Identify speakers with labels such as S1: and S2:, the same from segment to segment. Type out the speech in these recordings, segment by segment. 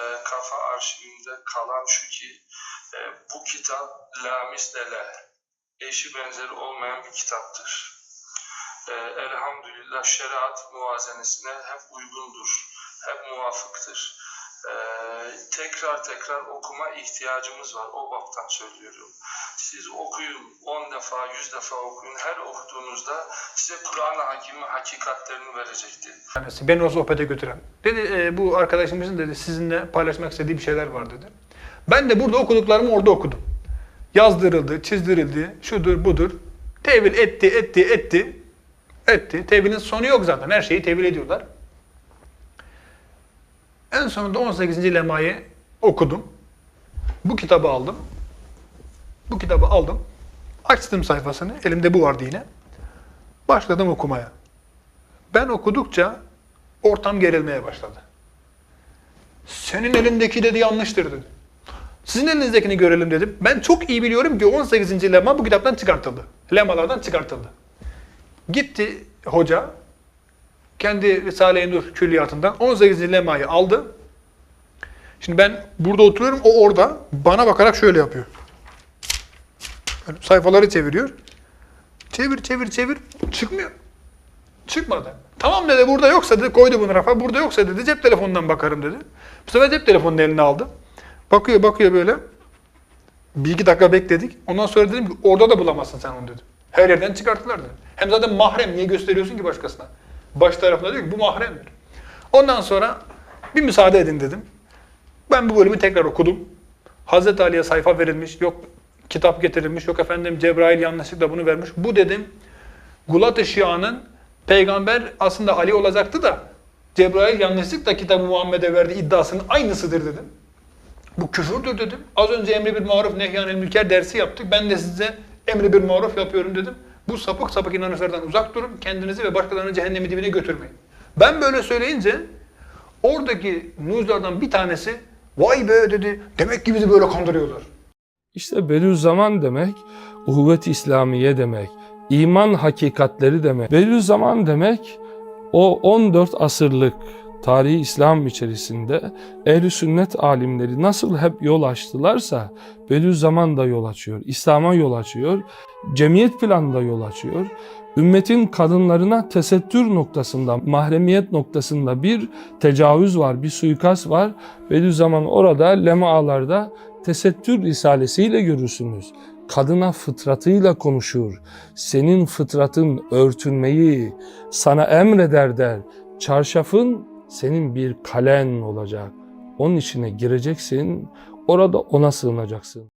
S1: e, kafa arşivimde kalan şu ki e, bu kitap la mislele eşi benzeri olmayan bir kitaptır. E, elhamdülillah şeriat muvazenesine hep uygundur, hep muvafıktır. E, tekrar tekrar okuma ihtiyacımız var. O baktan söylüyorum. Siz okuyun, 10 defa, 100 defa okuyun. Her okuduğunuzda size Kur'an-ı Hakim'in hakikatlerini verecektir.
S2: tanesi beni o sohbete götüren. Dedi e, bu arkadaşımızın dedi sizinle paylaşmak istediği bir şeyler var dedi. Ben de burada okuduklarımı orada okudum. Yazdırıldı, çizdirildi, şudur budur. Tevil etti, etti, etti. Etti. Tevilin sonu yok zaten. Her şeyi tevil ediyorlar. En sonunda 18. lemayı okudum. Bu kitabı aldım. Bu kitabı aldım. Açtım sayfasını. Elimde bu vardı yine. Başladım okumaya. Ben okudukça ortam gerilmeye başladı. Senin elindeki dedi yanlıştır dedi. Sizin elinizdekini görelim dedim. Ben çok iyi biliyorum ki 18. lema bu kitaptan çıkartıldı. Lemalardan çıkartıldı. Gitti hoca kendi Risale-i Nur külliyatından 18. lemayı aldı. Şimdi ben burada oturuyorum, o orada bana bakarak şöyle yapıyor. Böyle sayfaları çeviriyor. Çevir, çevir, çevir. Çıkmıyor. Çıkmadı. Tamam dedi burada yoksa dedi koydu bunu rafa. Burada yoksa dedi cep telefonundan bakarım dedi. Bu sefer cep telefonunu eline aldı. Bakıyor bakıyor böyle. Bir iki dakika bekledik. Ondan sonra dedim ki orada da bulamazsın sen onu dedim. Her yerden çıkarttılar dedi. Hem zaten mahrem niye gösteriyorsun ki başkasına? Baş tarafında diyor ki bu mahremdir. Ondan sonra bir müsaade edin dedim. Ben bu bölümü tekrar okudum. Hazreti Ali'ye sayfa verilmiş, yok kitap getirilmiş, yok efendim Cebrail yanlışlıkla bunu vermiş. Bu dedim Gulat-ı Şia'nın peygamber aslında Ali olacaktı da Cebrail yanlışlıkla kitabı Muhammed'e verdi iddiasının aynısıdır dedim. Bu küfürdür dedim. Az önce emri bir maruf nehyanil mülker dersi yaptık. Ben de size emri bir maruf yapıyorum dedim. Bu sapık sapık inanışlardan uzak durun. Kendinizi ve başkalarını cehennemin dibine götürmeyin. Ben böyle söyleyince oradaki nuzlardan bir tanesi vay be dedi demek ki bizi böyle kandırıyorlar.
S3: İşte Bediüzzaman demek, uhuvvet-i İslamiye demek, iman hakikatleri demek. Bediüzzaman demek, o 14 asırlık tarihi İslam içerisinde ehl sünnet alimleri nasıl hep yol açtılarsa Bediüzzaman da yol açıyor, İslam'a yol açıyor, cemiyet planında yol açıyor. Ümmetin kadınlarına tesettür noktasında, mahremiyet noktasında bir tecavüz var, bir suikast var. Bediüzzaman orada lemalarda tesettür risalesiyle görürsünüz. Kadına fıtratıyla konuşur. Senin fıtratın örtünmeyi sana emreder der. Çarşafın senin bir kalen olacak. Onun içine gireceksin. Orada ona sığınacaksın.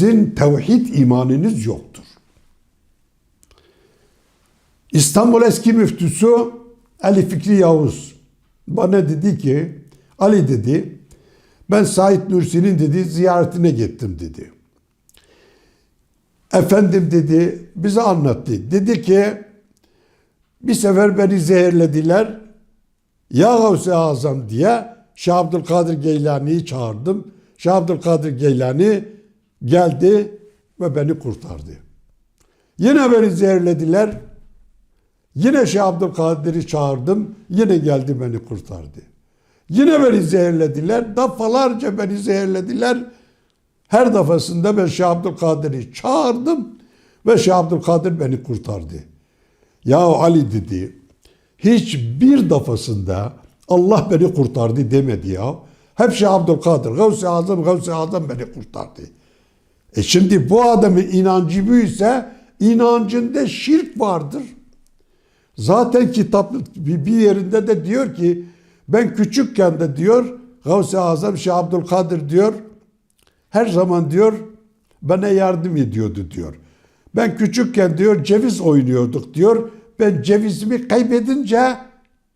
S4: Sizin tevhid imanınız yoktur. İstanbul eski müftüsü Ali Fikri Yavuz bana dedi ki Ali dedi ben Said Nursi'nin dedi ziyaretine gittim dedi. Efendim dedi bize anlattı. Dedi ki bir sefer beni zehirlediler. Ya Gavs-ı Azam diye Şah Abdülkadir Geylani'yi çağırdım. Şah Abdülkadir Geylani geldi ve beni kurtardı. Yine beni zehirlediler. Yine Şah Abdülkadir'i çağırdım. Yine geldi beni kurtardı. Yine beni zehirlediler. Defalarca beni zehirlediler. Her defasında ben Şah Abdülkadir'i çağırdım ve Şah Abdülkadir beni kurtardı. Ya Ali dedi, hiçbir defasında Allah beni kurtardı demedi ya. Hep Şah Abdülkadir, Gavs-ı Azam, Gavs-ı Azam beni kurtardı. E şimdi bu adamın inancı buysa inancında şirk vardır. Zaten kitap bir yerinde de diyor ki ben küçükken de diyor Gavs-ı Azam Şah Abdülkadir diyor her zaman diyor bana yardım ediyordu diyor. Ben küçükken diyor ceviz oynuyorduk diyor. Ben cevizimi kaybedince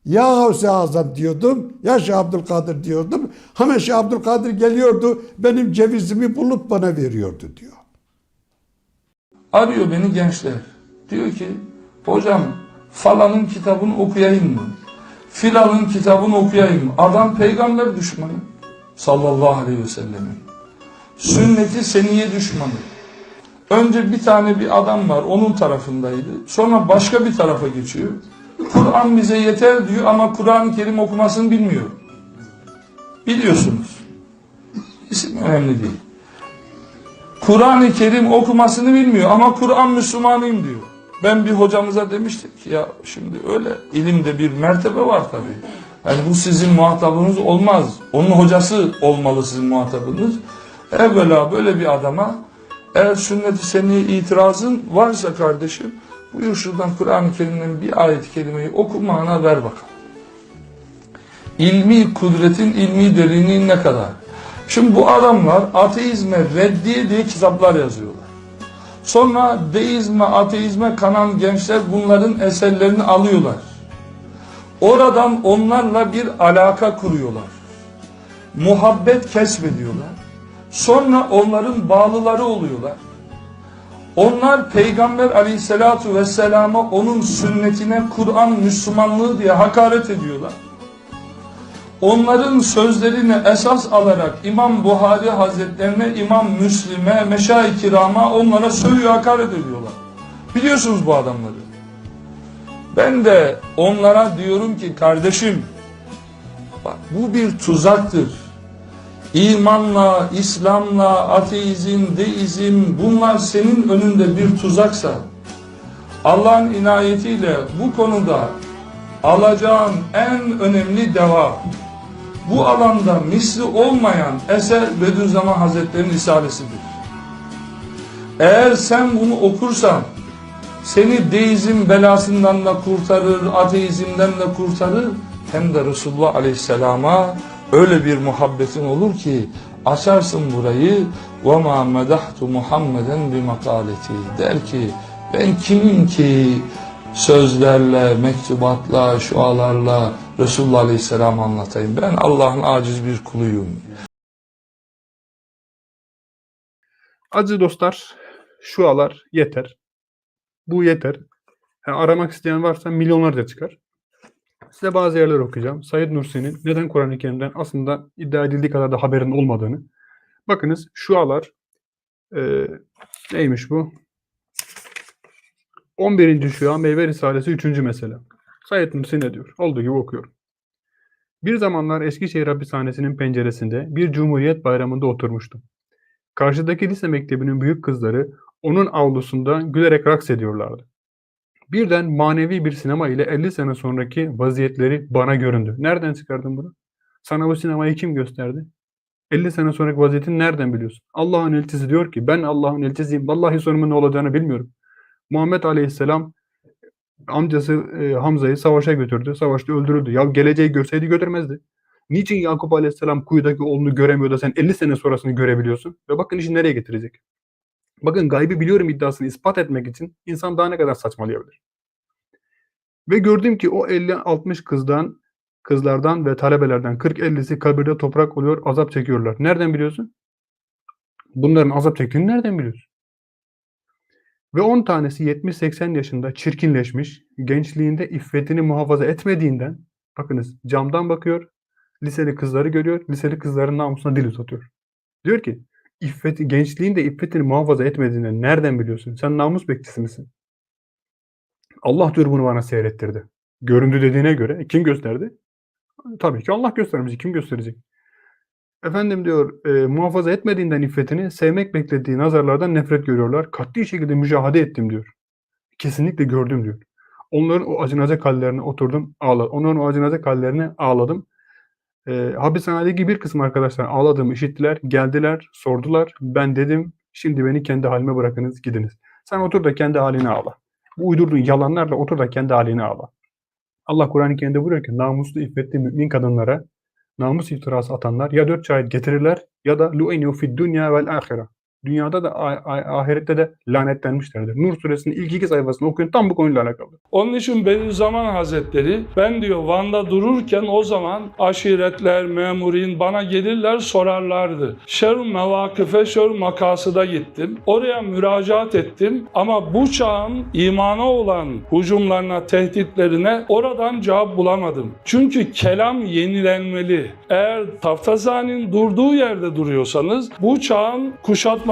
S4: ya Gavs-ı Azam diyordum ya Şah Abdülkadir diyordum. Hemen Şah Abdülkadir geliyordu benim cevizimi bulup bana veriyordu diyor.
S3: Arıyor beni gençler. Diyor ki hocam falanın kitabını okuyayım mı? Filanın kitabını okuyayım mı? Adam peygamber düşmanı. Sallallahu aleyhi ve sellemin. Sünneti seniye düşmanı. Önce bir tane bir adam var onun tarafındaydı. Sonra başka bir tarafa geçiyor. Kur'an bize yeter diyor ama Kur'an-ı Kerim okumasını bilmiyor. Biliyorsunuz. İsim önemli değil. Kur'an-ı Kerim okumasını bilmiyor ama Kur'an Müslümanıyım diyor. Ben bir hocamıza demiştim ki ya şimdi öyle ilimde bir mertebe var tabii. Yani bu sizin muhatabınız olmaz. Onun hocası olmalı sizin muhatabınız. Evvela böyle bir adama eğer sünnet-i seni itirazın varsa kardeşim buyur şuradan Kur'an-ı Kerim'den bir ayet-i kerimeyi okumana ver bakalım. İlmi kudretin ilmi derinliği ne kadar? Şimdi bu adamlar ateizme reddiye diye kitaplar yazıyorlar. Sonra deizme, ateizme kanan gençler bunların eserlerini alıyorlar. Oradan onlarla bir alaka kuruyorlar. Muhabbet kesbediyorlar. Sonra onların bağlıları oluyorlar. Onlar Peygamber aleyhissalatu vesselama onun sünnetine Kur'an Müslümanlığı diye hakaret ediyorlar. Onların sözlerini esas alarak İmam Buhari Hazretlerine, İmam Müslim'e, Meşayi Kiram'a onlara sövüyor, hakaret ediyorlar. Biliyorsunuz bu adamları. Ben de onlara diyorum ki kardeşim bak bu bir tuzaktır. İmanla, İslam'la, ateizm, deizm bunlar senin önünde bir tuzaksa Allah'ın inayetiyle bu konuda alacağın en önemli deva bu alanda misli olmayan eser Bediüzzaman Hazretleri'nin Risalesidir. Eğer sen bunu okursan seni deizm belasından da kurtarır, ateizmden de kurtarır hem de Resulullah Aleyhisselam'a Öyle bir muhabbetin olur ki açarsın burayı ve ma medahtu Muhammeden bi makaleti der ki ben kimim ki sözlerle, mektubatla, şualarla Resulullah Aleyhisselam anlatayım. Ben Allah'ın aciz bir kuluyum.
S2: Aziz dostlar, şualar yeter. Bu yeter. Yani aramak isteyen varsa milyonlarca çıkar. Size bazı yerler okuyacağım. Said Nursi'nin neden Kur'an-ı Kerim'den aslında iddia edildiği kadar da haberin olmadığını. Bakınız şu alar e, neymiş bu? 11. şua meyve risalesi 3. mesele. Said Nursi ne diyor? Olduğu gibi okuyorum. Bir zamanlar Eskişehir hapishanesinin penceresinde bir Cumhuriyet bayramında oturmuştum. Karşıdaki lise mektebinin büyük kızları onun avlusunda gülerek raks ediyorlardı. Birden manevi bir sinema ile 50 sene sonraki vaziyetleri bana göründü. Nereden çıkardın bunu? Sana bu sinemayı kim gösterdi? 50 sene sonraki vaziyetini nereden biliyorsun? Allah'ın elçisi diyor ki ben Allah'ın elçisiyim. Vallahi sonumun ne olacağını bilmiyorum. Muhammed Aleyhisselam amcası e, Hamza'yı savaşa götürdü. Savaşta öldürüldü. Ya geleceği görseydi götürmezdi. Niçin Yakup Aleyhisselam kuyudaki oğlunu göremiyor da sen 50 sene sonrasını görebiliyorsun? Ve bakın işi nereye getirecek. Bakın gaybı biliyorum iddiasını ispat etmek için insan daha ne kadar saçmalayabilir. Ve gördüm ki o 50-60 kızdan, kızlardan ve talebelerden 40-50'si kabirde toprak oluyor, azap çekiyorlar. Nereden biliyorsun? Bunların azap çektiğini nereden biliyorsun? Ve 10 tanesi 70-80 yaşında çirkinleşmiş, gençliğinde iffetini muhafaza etmediğinden, bakınız camdan bakıyor, liseli kızları görüyor, liseli kızların namusuna dil uzatıyor. Diyor ki, iffeti, gençliğinde iffetini muhafaza etmediğinden nereden biliyorsun? Sen namus bekçisi misin? Allah diyor bunu bana seyrettirdi. Göründü dediğine göre kim gösterdi? Tabii ki Allah göstermiş. Kim gösterecek? Efendim diyor e, muhafaza etmediğinden iffetini sevmek beklediği nazarlardan nefret görüyorlar. Katli şekilde mücahede ettim diyor. Kesinlikle gördüm diyor. Onların o acınacak hallerine oturdum ağladım. Onların o acınacak hallerine ağladım. E, hapishanedeki bir kısım arkadaşlar ağladığımı işittiler. Geldiler, sordular. Ben dedim şimdi beni kendi halime bırakınız gidiniz. Sen otur da kendi haline ağla. Bu uydurduğun yalanlarla otur da kendi haline ağla. Allah Kur'an-ı Kerim'de buyuruyor ki namuslu iffetli mümin kadınlara namus iftirası atanlar ya dört şahit getirirler ya da lu'inu fid dünya vel ahire. Dünyada da ah- ah- ahirette de lanetlenmişlerdir. Nur suresinin ilk iki sayfasını okuyun tam bu konuyla alakalı.
S3: Onun için Bediüzzaman Hazretleri ben diyor Van'da dururken o zaman aşiretler, memurin bana gelirler sorarlardı. Şerun mevakıfe şerun makasıda gittim. Oraya müracaat ettim ama bu çağın imana olan hücumlarına, tehditlerine oradan cevap bulamadım. Çünkü kelam yenilenmeli. Eğer Taftazani'nin durduğu yerde duruyorsanız bu çağın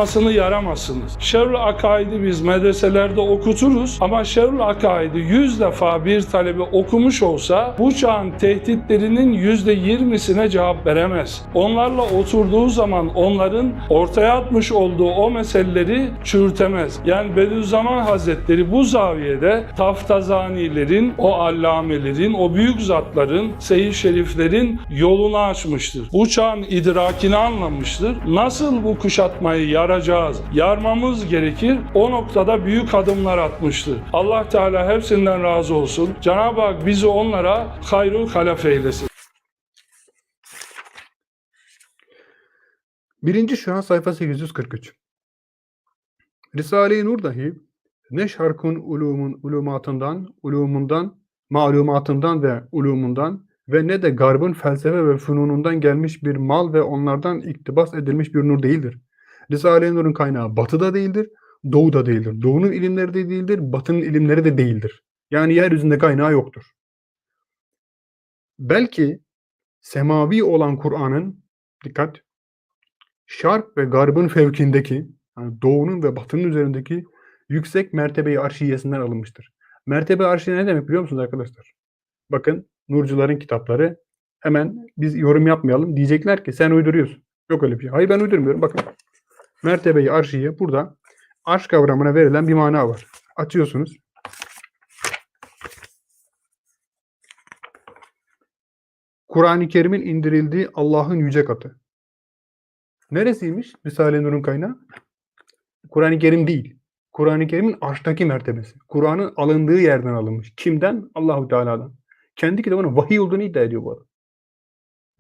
S3: kuşatmasını yaramazsınız. Şerul akaidi biz medreselerde okuturuz ama Şerul akaidi 100 defa bir talebe okumuş olsa bu çağın tehditlerinin %20'sine cevap veremez. Onlarla oturduğu zaman onların ortaya atmış olduğu o meseleleri çürütemez. Yani Bediüzzaman Hazretleri bu zaviyede Taftazanilerin, o allamelerin, o büyük zatların, seyir şeriflerin yolunu açmıştır. Bu çağın idrakini anlamıştır. Nasıl bu kuşatmayı yaracağız, yarmamız gerekir. O noktada büyük adımlar atmıştır. Allah Teala hepsinden razı olsun. Cenab-ı Hak bizi onlara hayrul halaf eylesin.
S2: Birinci şu an sayfa 843. Risale-i Nur dahi ne şarkın ulumun ulumatından, ulumundan, malumatından ve ulumundan ve ne de garbın felsefe ve fünunundan gelmiş bir mal ve onlardan iktibas edilmiş bir nur değildir. Risale-i Nur'un kaynağı batıda değildir, doğuda değildir. Doğunun ilimleri de değildir, batının ilimleri de değildir. Yani yeryüzünde kaynağı yoktur. Belki semavi olan Kur'an'ın, dikkat, şark ve garbın fevkindeki, yani doğunun ve batının üzerindeki yüksek mertebeyi arşiyesinden alınmıştır. Mertebe arşiye ne demek biliyor musunuz arkadaşlar? Bakın Nurcuların kitapları hemen biz yorum yapmayalım diyecekler ki sen uyduruyorsun. Yok öyle bir şey. Hayır ben uydurmuyorum. Bakın mertebeyi arşiye burada arş kavramına verilen bir mana var. Açıyorsunuz. Kur'an-ı Kerim'in indirildiği Allah'ın yüce katı. Neresiymiş Risale-i Nur'un kaynağı? Kur'an-ı Kerim değil. Kur'an-ı Kerim'in arştaki mertebesi. Kur'an'ın alındığı yerden alınmış. Kimden? Allahu Teala'dan. Kendi kitabının vahiy olduğunu iddia ediyor bu adam.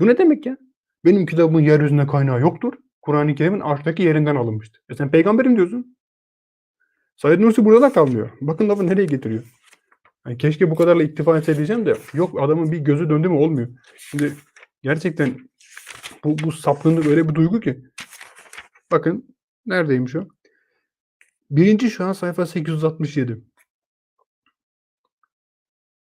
S2: Bu ne demek ya? Benim kitabımın yeryüzünde kaynağı yoktur. Kur'an-ı Kerim'in arştaki yerinden alınmıştır. E sen peygamberim diyorsun. Said Nursi burada da kalmıyor. Bakın lafı nereye getiriyor. Yani keşke bu kadarla iktifa etse diyeceğim de yok adamın bir gözü döndü mü olmuyor. Şimdi gerçekten bu, bu sapkınlık öyle bir duygu ki. Bakın neredeymiş o? Birinci şu an sayfa 867.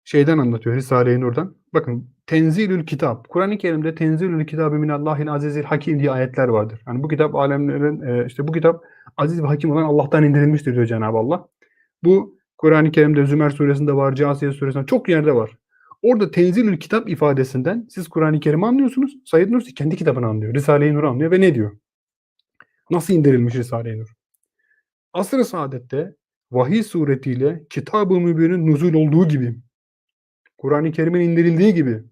S2: Şeyden anlatıyor Risale-i Nur'dan. Bakın Tenzilül Kitap. Kur'an-ı Kerim'de Tenzilül Kitabı minallahil azizil hakim diye ayetler vardır. Yani bu kitap alemlerin e, işte bu kitap aziz ve hakim olan Allah'tan indirilmiştir diyor Cenab-ı Allah. Bu Kur'an-ı Kerim'de Zümer suresinde var, Câsiye suresinde çok yerde var. Orada Tenzilül Kitap ifadesinden siz Kur'an-ı Kerim'i anlıyorsunuz. Said Nursi kendi kitabını anlıyor. Risale-i Nur'u anlıyor ve ne diyor? Nasıl indirilmiş Risale-i Nur? Asr-ı Saadet'te vahiy suretiyle Kitab-ı Mübin'in nuzul olduğu gibi Kur'an-ı Kerim'in indirildiği gibi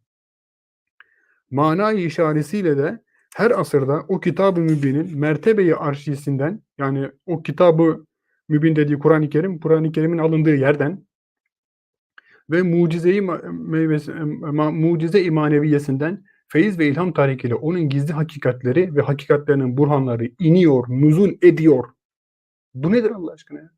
S2: manayı işaretiyle de her asırda o Kitab-ı Mübin'in mertebeyi arşisinden yani o Kitab-ı Mübin dediği Kur'an-ı Kerim, Kur'an-ı Kerim'in alındığı yerden ve mucize-i ma- meyvesi, ma- mucize-i maneviyesinden feyiz ve ilham tarikiyle onun gizli hakikatleri ve hakikatlerinin burhanları iniyor, nuzul ediyor. Bu nedir Allah aşkına ya?